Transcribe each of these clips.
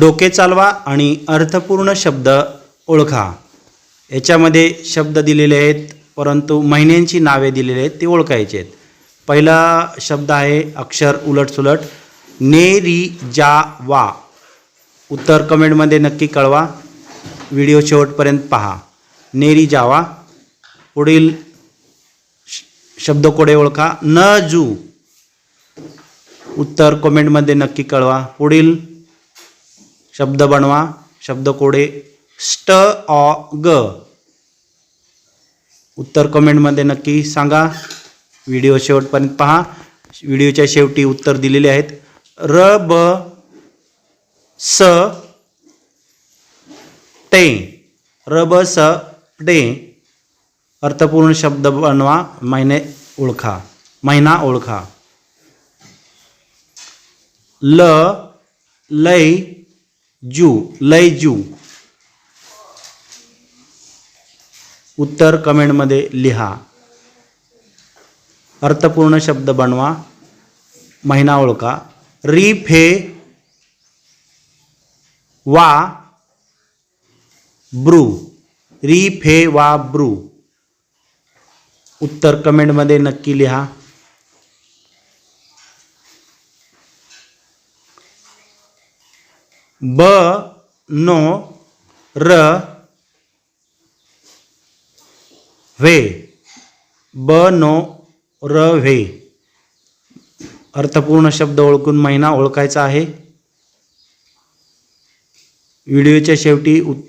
डोके चालवा आणि अर्थपूर्ण शब्द ओळखा. याच्यामध्ये शब्द दिलेले आहेत परंतु महिन्यांची नावे दिलेली आहेत ती ओळखायची आहेत. पहिला शब्द आहे अक्षर उलटसुलट. ने री जा वा. उत्तर कमेंटमध्ये नक्की कळवा. व्हिडिओ शेवटपर्यंत पहा. नेरी जावा पुढील श- शब्दकोडे ओळखा. न जू. उत्तर कमेंटमध्ये नक्की कळवा. पुढील शब्द बनवा शब्दकोडे स्ट ऑ ग. उत्तर कमेंटमध्ये नक्की सांगा. व्हिडिओ शेवटपर्यंत पहा. व्हिडिओच्या शेवटी उत्तर दिलेले आहेत. र ब स टे. र ब स टे. अर्थपूर्ण शब्द बनवा. महिने ओळखा. महिना ओळखा. ल लय जू, लय जू. उत्तर कमेंटमध्ये लिहा. अर्थपूर्ण शब्द बनवा. महिना ओळखा. री फे वा ब्रू. री फे वा ब्रू. उत्तर कमेंटमध्ये नक्की लिहा. ब नो र व्हे ब नो र व्हे अर्थपूर्ण शब्द ओळखून महिना ओळखायचा आहे. व्हिडिओच्या शेवटी उत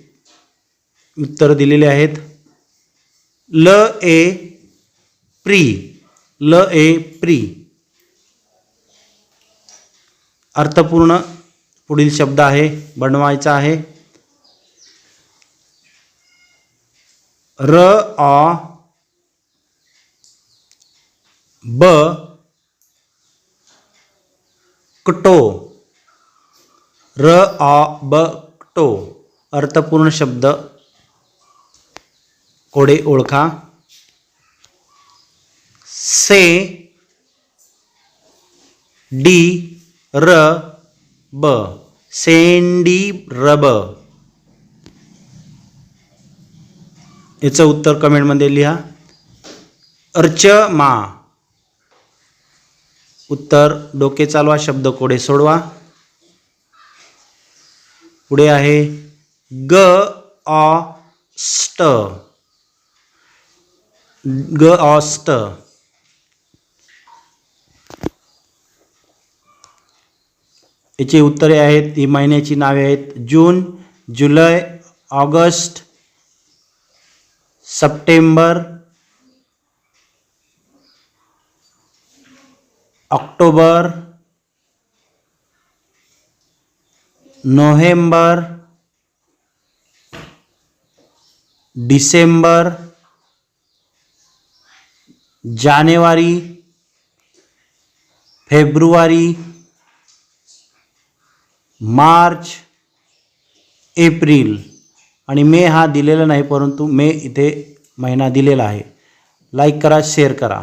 उत्तर दिलेले आहेत. ल ए प्री. ल ए प्री. अर्थपूर्ण पुढील शब्द आहे बनवायचा आहे. र ऑ ब कटो. र ऑ ब कटो. अर्थपूर्ण शब्द. कोडे ओळखा. से डी र ब. सेंडी रब. याचं उत्तर कमेंटमध्ये लिहा. अर्च मा. उत्तर डोके चालवा शब्द कोडे सोडवा. पुढे आहे ग ऑ स्ट ग ऑस्ट याची उत्तरे आहेत ही महिन्याची नावे आहेत. जून जुलै August September October November December जानेवारी फेब्रुवारी मार्च एप्रिल. आणि मे हा दिलेला नाही परंतु मे इथे महिना दिलेला आहे. लाईक करा शेअर करा.